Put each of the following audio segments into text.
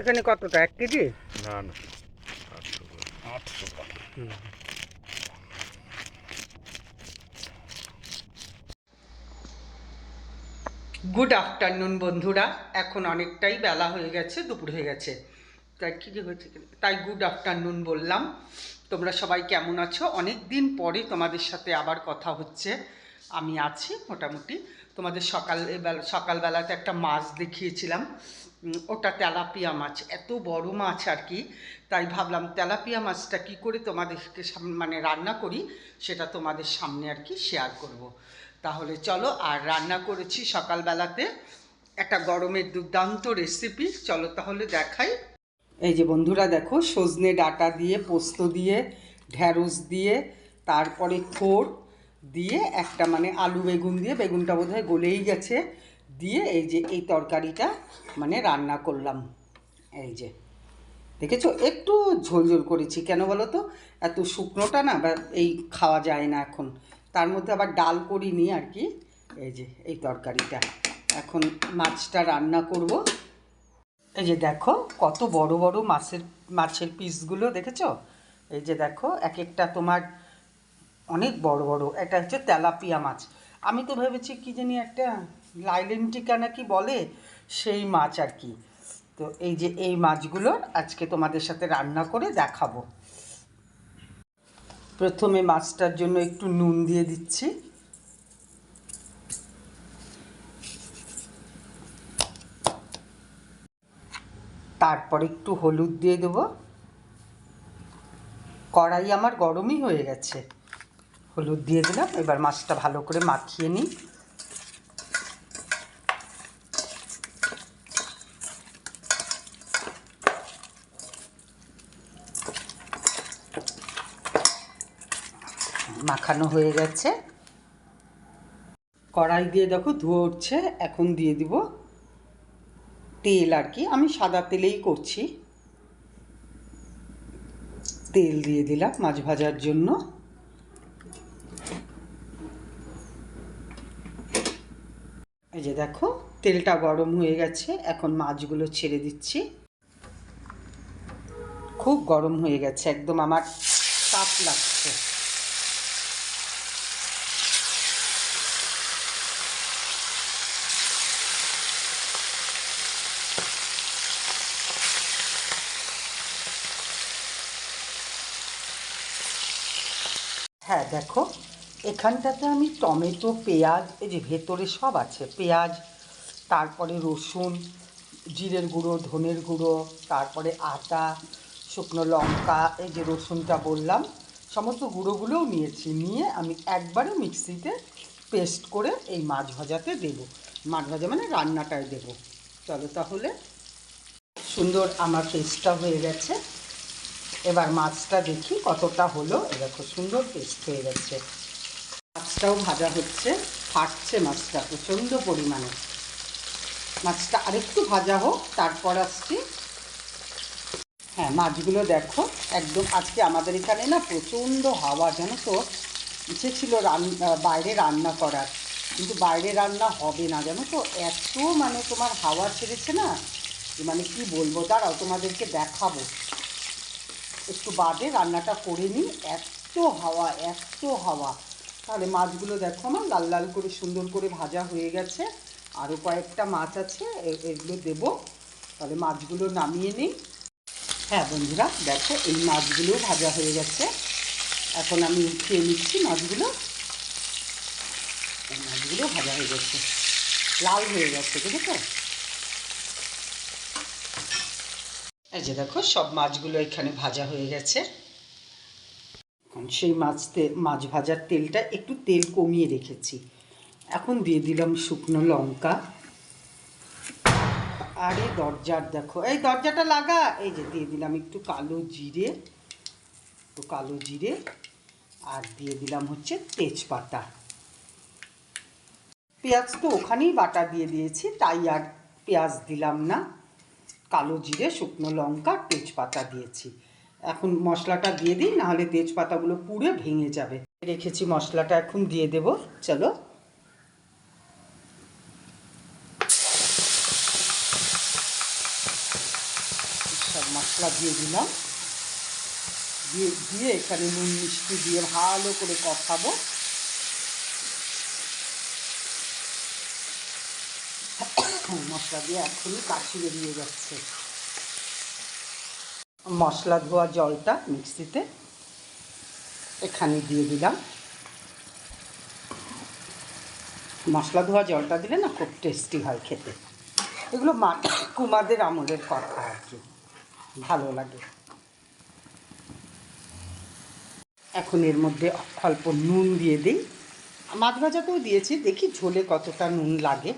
এখানে কতটা? এক কেজি? না না। আটশো গুড আফটারনুন বন্ধুরা। এখন অনেকটাই বেলা হয়ে গেছে দুপুর হয়ে গেছে। তাই কী হয়েছে তাই গুড আফটারনুন বললাম। তোমরা সবাই কেমন আছো? অনেক দিন পরে তোমাদের সাথে আবার কথা হচ্ছে। আমি আছি মোটামুটি। তোমাদের সকাল বেলা সকালবেলাতে একটা মাছ দেখিয়েছিলাম। ওটা তেলাপিয়া মাছ। এত বড় মাছ আর কি। তাই ভাবলাম তেলাপিয়া মাছটা কি করে তোমাদেরকে মানে রান্না করি, সেটা তোমাদের সামনে আর কি শেয়ার করব। তাহলে চলো, আর রান্না করেছি সকালবেলাতে একটা গরমের দুর্দান্ত রেসিপি চলো তাহলে দেখাই। এই যে বন্ধুরা দেখো, সজনে ডাটা দিয়ে, পোস্ত দিয়ে ঢ্যাঁড়স দিয়ে, তারপরে খোর দিয়ে, একটা মানে আলু বেগুন দিয়ে, বেগুনটা বোধহয় গলেই গেছে। দিয়ে এই যে এই তরকারিটা মানে রান্না করলাম। এই যে, দেখেছ? একটু ঝোল ঝোল করেছি। কেন বলো তো? এত শুকনোটা না বা এই খাওয়া যায় না এখন। তার মধ্যে আবার ডাল করিনি আর কি। এই যে, এই তরকারিটা। এখন মাছটা রান্না করব। এই যে দেখো, কত বড় বড় মাছের মাছের পিসগুলো দেখেছ? এই যে দেখো এক একটা তোমার অনেক বড় বড়। এটা হচ্ছে তেলাপিয়া মাছ। আমি তো ভেবেছি কি জানি একটা লাইলেন্টিকা নাকি বলে, সেই মাছ আর কি। তো এই যে এই মাছগুলো আজকে তোমাদের সাথে রান্না করে দেখাবো। প্রথমে মাছটার জন্য একটু নুন দিয়ে দিচ্ছি। তারপর একটু হলুদ দিয়ে দেবো। কড়াই আমার গরমই হয়ে গেছে। হলুদ দিয়ে দিলাম, এবার মাছটা ভালো করে মাখিয়ে নিই। মাখানো হয়ে গেছে। কড়াই দিয়ে দেখো ধুয়ে উঠছে, এখন দিয়ে দিব তেল আর কি। আমি সাদা তেলেই করছি। তেল দিয়ে দিলাম মাছ ভাজার জন্য। এই যে দেখো, তেলটা গরম হয়ে গেছে, এখন মাছগুলো ছেড়ে দিচ্ছি। খুব গরম হয়ে গেছে, একদম আমার তাপ লাগছে হ্যাঁ দেখো, এখানটাতে আমি টমেটো, পেঁয়াজ, এই যে ভেতরে সব আছে, পেঁয়াজ, তারপরে রসুন, জিরের গুঁড়ো, ধনের গুঁড়ো, তারপরে আটা শুকনো লঙ্কা, এই যে রসুনটা বললাম, সমস্ত গুঁড়োগুলোও নিয়েছি, নিয়ে আমি একবারে মিক্সিতে পেস্ট করে এই মাছ ভাজাতে দেবো। মাছ ভাজা মানে রান্নাটায় দেবো। চলো তাহলে, সুন্দর আমার পেস্টটা হয়ে গেছে। এবার মাছটা দেখি কতটা হলো। এ খুব সুন্দর পেস্ট হয়ে গেছে। মাছটাও ভাজা হচ্ছে, ফাটছে মাছটা প্রচণ্ড পরিমাণে। মাছটা আরেকটু ভাজা হোক, তারপর আসছি। হ্যাঁ মাছগুলো দেখো, একদম আজকে আমাদের এখানে না প্রচণ্ড হাওয়া, জানো তো? ইচ্ছে ছিল রান্না বাইরে রান্না করার, কিন্তু বাইরে রান্না হবে না, জানো তো? এত মানে তোমার হাওয়া ছেড়েছে না? মানে কি বলব? দাঁড়াও, তোমাদেরকে দেখাবো। একটু বাদে রান্নাটা করে নিই। এত হাওয়া এত হাওয়া। তাহলে মাছগুলো দেখো আমার লাল লাল করে, সুন্দর করে ভাজা হয়ে গেছে। আরও কয়েকটা মাছ আছে এগুলো দেবো। তাহলে মাছগুলো নামিয়ে নিই। হ্যাঁ বন্ধুরা, দেখো এই মাছগুলো ভাজা হয়ে গেছে। এখন আমি উঠিয়ে নিচ্ছি মাছগুলো। মাছগুলো ভাজা হয়ে গেছে। লাল হয়ে গেছে দেখেছ এই যে দেখো, সব মাছগুলো এখানে ভাজা হয়ে গেছে। এখন সেই মাছ তে- মাছ ভাজার তেলটা একটু তেল কমিয়ে রেখেছি। এখন দিয়ে দিলাম শুকনো লঙ্কা। আরে দরজার দেখো, এই দরজাটা লাগা। এই যে দিয়ে দিলাম একটু কালো জিরে, একটু কালো জিরে। আর দিয়ে দিলাম হচ্ছে তেজপাতা। পেঁয়াজ তো ওখানেই বাটা দিয়ে দিয়েছি, তাই আর পেঁয়াজ দিলাম না। কালো জিরে, শুকনো লঙ্কা, তেজপাতা দিয়েছি। এখন মশলাটা দিয়ে দিই, নাহলে তেজপাতাগুলো পুড়ে ভেঙে যাবে। রেখেছি মশলাটা, এখন দিয়ে দেব। চলো। সব মশলা দিয়ে দিলাম। দিয়ে দিয়ে এখানে নুন মিষ্টি দিয়ে ভালো করে কষাবো। মশলা দিয়ে এখনই কাশি বেরিয়ে যাচ্ছে। মশলা ধোয়া জলটা মিক্সিতে এখানে দিয়ে দিলাম। মশলা ধোয়া জলটা দিলে না খুব টেস্টি হয় খেতে। এগুলো মা, কুমাদের আমলের কথা আর কি। ভালো লাগে। এখন এর মধ্যে অল্প নুন দিয়ে দিই। মাছ ভাজাতেও দিয়েছি, দেখি ঝোলে কতটা নুন লাগে।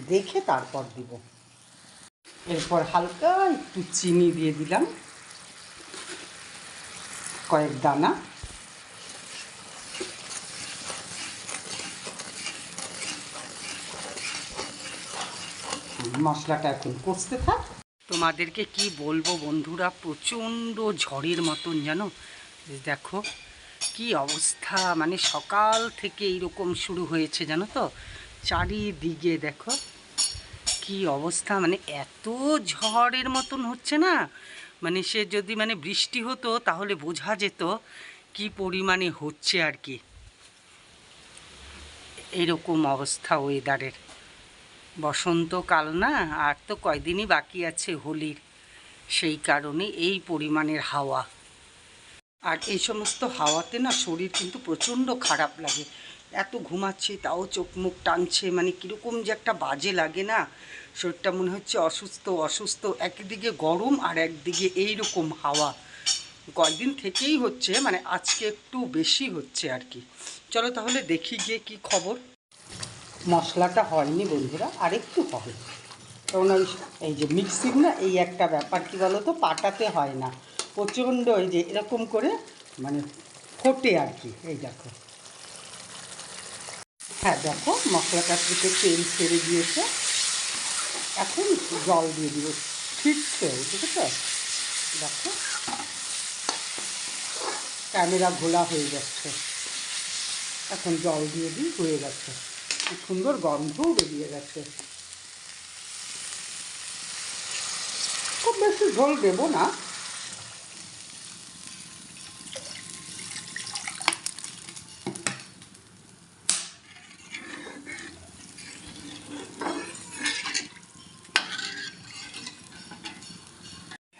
দেখে তারপর দিব। এরপর হালকা একটু চিনি দিয়ে দিলাম। কয়েক দানা। মশলাটা এখন কষতে থাক। তোমাদেরকে কি বলব বন্ধুরা, প্রচণ্ড ঝড়ের মতন জানো? দেখো, কি অবস্থা? মানে সকাল থেকে এইরকম শুরু হয়েছে, জানো তো? চারিদিকে দেখো কি অবস্থা মানে এত ঝড়ের মতন হচ্ছে না? মানে সে যদি মানে বৃষ্টি হতো তাহলে বোঝা যেত কি পরিমাণে হচ্ছে আর কি। এরকম অবস্থা ওয়েদারের বসন্তকাল না, আর তো কয়দিনই বাকি আছে হোলির। সেই কারণে এই পরিমাণের হাওয়া। আর এই সমস্ত হাওয়াতে না শরীর কিন্তু প্রচণ্ড খারাপ লাগে। এত ঘুমাচ্ছি, তাও চোখ মুখ টানছে মানে কীরকম যে একটা বাজে লাগে না? শরীরটা মনে হচ্ছে অসুস্থ অসুস্থ, একদিকে গরম আর একদিকে এইরকম হাওয়া। কয়েকদিন থেকেই হচ্ছে মানে আজকে একটু বেশি হচ্ছে আর কি। চলো তাহলে দেখি গিয়ে কি খবর। মশলাটা হয়নি বন্ধুরা আরেকটু হবে। কারণ ওই এই যে মিক্সিং না, এই একটা ব্যাপার কি বলো তো পাটাতে হয় না। প্রচণ্ড এই যে এরকম করে মানে ফোটে আর কি, এই দেখো। হ্যাঁ দেখো মশলাটা থেকে তেল ছেড়ে দিয়েছে। এখন জল দিয়ে দিব। ফিরছে ঠিক আছে দেখো। ক্যামেরা ঘোলা হয়ে যাচ্ছে। এখন জল দিয়ে দিই, হয়ে গেছে। সুন্দর গন্ধও বেরিয়ে গেছে। খুব বেশি ঝোল দেবো না।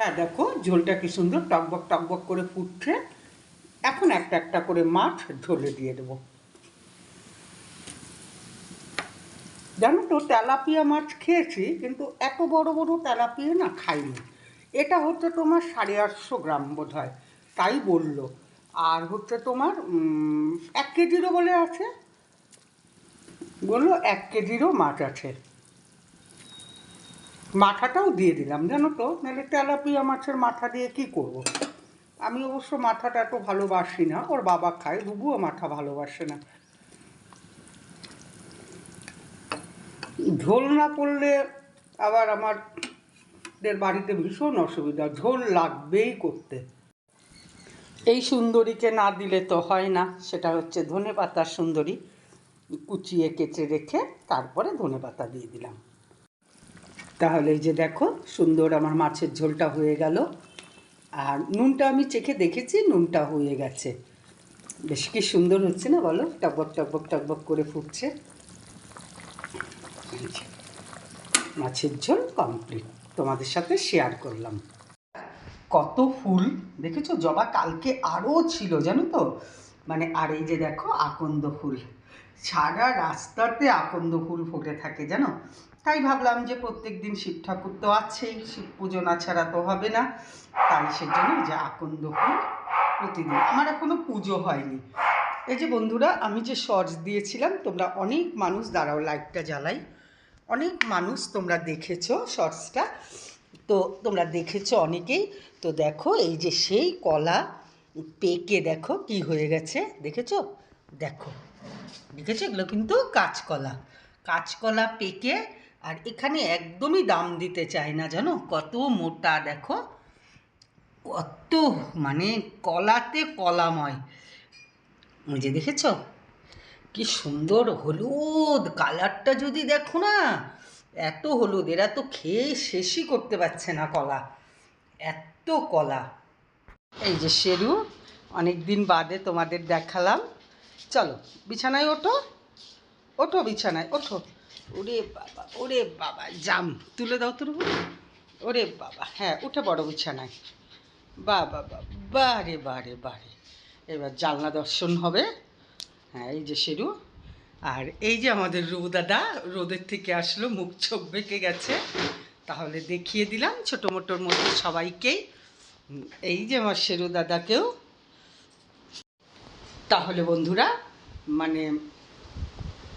হ্যাঁ দেখো ঝোলটা কি সুন্দর টকবক টকবক করে ফুটছে। এখন একটা একটা করে মাছ ঝোলে দিয়ে দেবো। জানো তো, তেলাপিয়া মাছ খেয়েছি, কিন্তু এত বড় বড় তেলাপিয়া না খাইনি। এটা হচ্ছে তোমার সাড়ে আটশো গ্রাম বোধ হয় তাই বলল। আর হচ্ছে তোমার এক কেজিরও বলে আছে? বলল এক কেজিরও মাছ আছে। মাথাটাও দিয়ে দিলাম, জানো তো? নাহলে তেলাপিয়া মাছের মাথা দিয়ে কি করব। আমি অবশ্য মাথাটা এত ভালোবাসি না, ওর বাবা খায় বুবুও মাথা ভালোবাসে না। ঝোল না পড়লে আবার আমাদের বাড়িতে ভীষণ অসুবিধা, ঝোল লাগবেই করতে। এই সুন্দরীকে না দিলে তো হয় না, সেটা হচ্ছে ধনে পাতার সুন্দরী। কুচিয়ে কেচে রেখে তারপরে ধনে পাতা দিয়ে দিলাম। তাহলে এই যে দেখো, সুন্দর আমার মাছের ঝোলটা হয়ে গেল। আর নুনটা আমি চেখে দেখেছি, নুনটা হয়ে গেছে। বেশ কি সুন্দর হচ্ছে না বলো? টকবক টকবক টকবক করে ফুটছে। মাছের ঝোল কমপ্লিট তোমাদের সাথে শেয়ার করলাম। কত ফুল, দেখেছ? জবা কালকে আরও ছিল, জানো তো? মানে আর এই যে দেখো, আকন্দ ফুল। সারা রাস্তাতে আকন্দ ফুল ফুটে থাকে, জানো? তাই ভাবলাম যে প্রত্যেক দিন শিব ঠাকুর তো আছেই, শিব পুজো না ছাড়া তো হবে না। তাই সেজন্য যে আকন্দ ফুল প্রতিদিন। আমার এখনও পুজো হয়নি। এই যে বন্ধুরা, আমি যে শর্টস দিয়েছিলাম, তোমরা অনেক মানুষ দাঁড়াও লাইটটা জ্বালাই। অনেক মানুষ তোমরা দেখেছ শর্টসটা তো তোমরা দেখেছ অনেকেই। তো দেখো, এই যে সেই কলা পেকে দেখো কি হয়ে গেছে। দেখেছ? দেখো। দেখেছ? এগুলো কিন্তু কাঁচকলা। কাঁচকলা পেকে আর এখানে একদমই দাম দিতে চায় না, জানো? কত মোটা, দেখো? কত মানে কলাতে কলাময়। ওই যে দেখেছ? কি সুন্দর হলুদ। কালারটা যদি দেখো না, এত হলুদ। এরা তো খেয়ে শেষই করতে পারছে না কলা। এত কলা। এই যে শেরু অনেক দিন বাদে তোমাদের দেখালাম। চলো, বিছানায় ওঠো। ওঠো বিছানায়, ওঠো। ওরে বাবা ওরে বাবা, জাম, তুলে দাও তোর ওরে বাবা হ্যাঁ উঠে বড় বিছানায়। বা বাবা বারে বারে বারে এবার জানলা দর্শন হবে। হ্যাঁ এই যে শেরু। আর এই যে আমাদের রু দাদা, রোদের থেকে আসলো, মুখ চোখ বেঁকে গেছে। তাহলে দেখিয়ে দিলাম ছোটো মোটোর মধ্যে সবাইকেই। এই যে আমার শেরু দাদাকেও। তাহলে বন্ধুরা মানে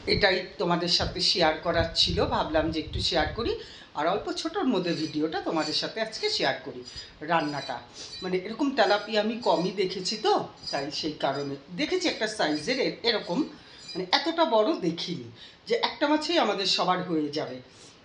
এটাই তোমাদের সাথে শেয়ার করার ছিল। ভাবলাম যে একটু শেয়ার করি আর অল্প ছোটোর মধ্যে ভিডিওটা তোমাদের সাথে আজকে শেয়ার করি রান্নাটা। মানে এরকম তেলাপি আমি কমই দেখেছি তো, তাই সেই কারণে। দেখেছি একটা সাইজের এরকম মানে এতটা বড় দেখিনি যে একটা মাছেই আমাদের সবার হয়ে যাবে।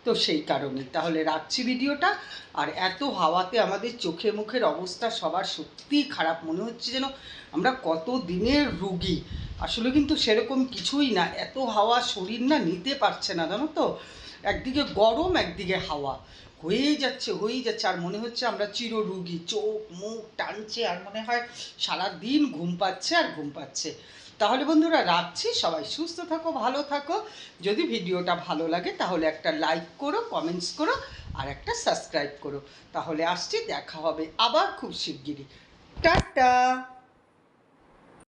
তো সেই কারণে। তাহলে রাখছি ভিডিওটা। আর এত হাওয়াতে আমাদের চোখে মুখের অবস্থা সবার সত্যিই খারাপ। মনে হচ্ছে যেন আমরা কত দিনের রুগী। আসলে কিন্তু সেরকম কিছুই না। এত হাওয়া শরীর না নিতে পারছে না, জানো তো? একদিকে গরম, একদিকে হাওয়া। হয়েই যাচ্ছে হয়েই যাচ্ছে। আর মনে হচ্ছে আমরা চির রুগী চোখ, মুখ টানছে, আর মনে হয় সারা দিন ঘুম পাচ্ছে আর ঘুম পাচ্ছে। তাহলে বন্ধুরা, রাখছি। সবাই সুস্থ থাকো, ভালো থাকো। যদি ভিডিওটা ভালো লাগে, তাহলে একটা লাইক করো, কমেন্টস করো, আর একটা সাবস্ক্রাইব করো। তাহলে আসছি, দেখা হবে আবার খুব শিগগিরই। টাটা!